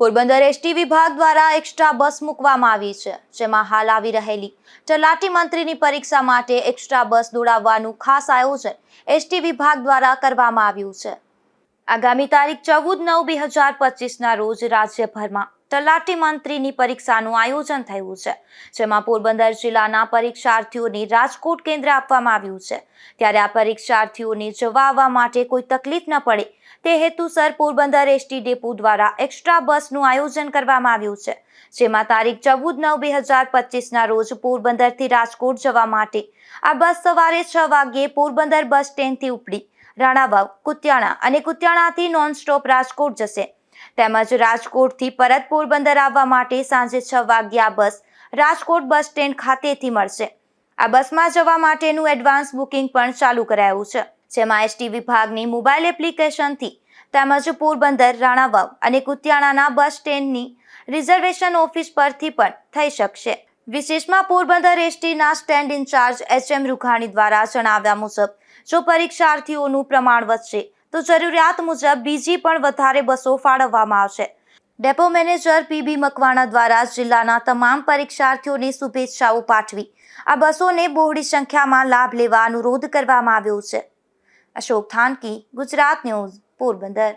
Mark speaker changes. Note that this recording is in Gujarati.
Speaker 1: પોરબંદર એસટી વિભાગ દ્વારા એક્સ્ટ્રા બસ મૂકવામાં આવી છે, જેમાં હાલ આવી રહેલી તલાટી મંત્રીની પરીક્ષા માટે એક્સ્ટ્રા બસ દોડાવવાનું ખાસ આયોજન એસટી વિભાગ દ્વારા કરવામાં આવ્યું છે. આગામી તારીખ ચૌદ નવ બે હજાર પચીસના રોજ રાજ્યભરમાં તલાટી મંત્રીની પરીક્ષાનું આયોજન થયું છે, જેમાં પોરબંદર જિલ્લાના પરીક્ષાર્થીઓને રાજકોટ કેન્દ્ર આપવામાં આવ્યું છે. ત્યારે આ પરીક્ષાર્થીઓને જવા આવવા માટે કોઈ તકલીફ ન પડે, તે હેતુસર પોરબંદર એસટી ડેપો દ્વારા એક્સ્ટ્રા બસનું આયોજન કરવામાં આવ્યું છે, જેમાં તારીખ ચૌદ નવ બે હજાર પચીસના રોજ પોરબંદરથી રાજકોટ જવા માટે આ બસ સવારે છ વાગ્યે પોરબંદર બસ સ્ટેન્ડથી ઉપડી. રાણાવાવ, કુતિયાણા અને કુતિયાણાથી નોનસ્ટોપ રાજકોટ જશે. તેમજ રાજકોટથી પરત પોરબંદર આવવા માટે સાંજે છ વાગ્યા બસ રાજકોટ બસ સ્ટેન્ડ ખાતેથી મળશે. આ બસમાં જવા માટેનું એડવાન્સ બુકિંગ પણ ચાલુ કરાયું છે, જેમાં એસટી વિભાગની મોબાઈલ એપ્લિકેશનથી તેમજ પોરબંદર, રાણાવાવ અને કુતિયાણાના બસ સ્ટેન્ડની રિઝર્વેશન ઓફિસ પરથી પણ થઈ શકશે. વિશેષમાં Porbandar એસટીના stand incharge H M Rughani દ્વારા જણાવ્યા મુજબ, જો પરીક્ષાર્થીઓનું પ્રમાણ વધશે તો જરૂરિયાત મુજબ બીજી પણ વધારે બસો ફાળવવામાં આવશે. ડેપો મેનેજર પીબી મકવાણા દ્વારા જિલ્લાના તમામ પરીક્ષાર્થીઓને શુભેચ્છાઓ પાઠવી. આ બસોને બહોળી સંખ્યામાં લાભ લેવા અનુરોધ કરવામાં આવ્યો છે. અશોક થાનકી, ગુજરાત ન્યૂઝ, પોરબંદર.